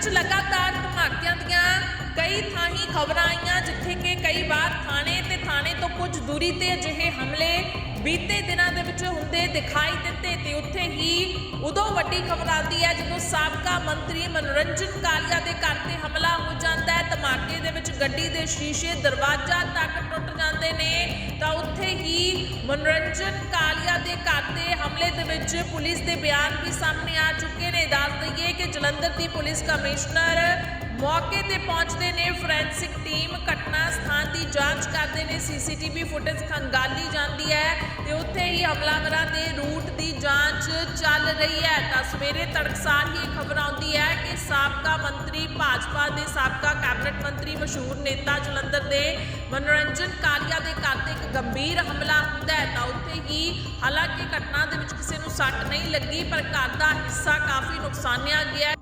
ਵਿੱਚ ਲਗਾਤਾਰ ਧਮਾਕਿਆਂ ਦੀਆਂ ਕਈ ਥਾਈਂ ਖਬਰਾਂ ਆਈਆਂ, ਜਿੱਥੇ ਕਿ ਕਈ ਵਾਰ ਥਾਣੇ ਤੇ ਥਾਣੇ ਤੋਂ ਕੁਝ ਦੂਰੀ ਤੇ ਅਜਿਹੇ ਹਮਲੇ ਬੀਤੇ ਦਿਨਾਂ ਦੇ ਵਿੱਚ ਹੁੰਦੇ ਦਿਖਾਈ ਦਿੱਤੇ ਤੇ ਉੱਥੇ ਹੀ ਉਦੋਂ ਵੱਡੀ ਖਬਰ ਆਉਂਦੀ ਹੈ ਜਦੋਂ ਸਾਬਕਾ ਮੰਤਰੀ ਮਨੋਰੰਜਨ ਕਾਲੀਆ ਦੇ ਘਰ ਤੇ ਹਮਲਾ ਹੋ ਜਾਂਦਾ ਹੈ। ਧਮਾਕੇ ਦੇ ਵਿੱਚ ਗੱਡੀ ਦੇ ਸ਼ੀਸ਼ੇ, ਦਰਵਾਜ਼ਾ ਤੱਕ ਟੁੱਟ ਜਾਂਦੇ ਨੇ। ਤਾਂ ਉੱਥੇ ਹੀ ਮਨੋਰੰਜਨ ਕਾਲੀਆ ਦੇ ਘਰ ਤੇ ਹਮਲੇ ਦੇ ਵਿੱਚ ਪੁਲਿਸ ਦੇ ਬਿਆਨ ਵੀ ਸਾਹਮਣੇ ਆ ਚੁੱਕੇ ਜਲੰਧਰ ਦੀ ਪੁਲਿਸ ਕਮਿਸ਼ਨਰ ਮੌਕੇ ਤੇ ਪਹੁੰਚਦੇ ਨੇ। ਫੋਰੈਂਸਿਕ ਟੀਮ ਘਟਨਾ ਸਥਾਨ ਦੀ ਜਾਂਚ ਕਰਦੇ ਨੇ। ਸੀਸੀਟੀਵੀ ਫੁਟੇਜ ਖੰਗਾਲੀ ਜਾਂਦੀ ਹੈ ਤੇ ਉੱਥੇ ਹੀ ਹਮਲਾਵਰਾਂ ਦੇ ਰੂਟ ਦੀ ਜਾਂਚ ਚੱਲ ਰਹੀ ਹੈ। ਤਾਂ ਸਵੇਰੇ ਤੜਕਸਾਰ ਹੀ ਇਹ ਖਬਰ ਆਉਂਦੀ ਹੈ ਕਿ ਸਾਬਕਾ ਮੰਤਰੀ, ਭਾਜਪਾ ਦੇ ਸਾਬਕਾ ਕੈਬਨਿਟ ਮੰਤਰੀ ਮਸ਼ਹੂਰ ਨੇਤਾ ਜਲੰਧਰ ਦੇ ਮਨੋਰੰਜਨ ਕਾਲੀਆ ਦੇ ਘਰ ਤੇ ਇੱਕ ਗੰਭੀਰ ਹਮਲਾ ਹੁੰਦਾ ਹੈ। ਤਾਂ ਉੱਥੇ ਹੀ ਹਾਲਾਂਕਿ ਘਟਨਾ ਦੇ ਵਿੱਚ ਕਿਸੇ ਨੂੰ ਸੱਟ ਨਹੀਂ ਲੱਗੀ, ਪਰ ਘਰ ਦਾ ਹਿੱਸਾ ਕਾਫੀ ਨੁਕਸਾਨਿਆ ਗਿਆ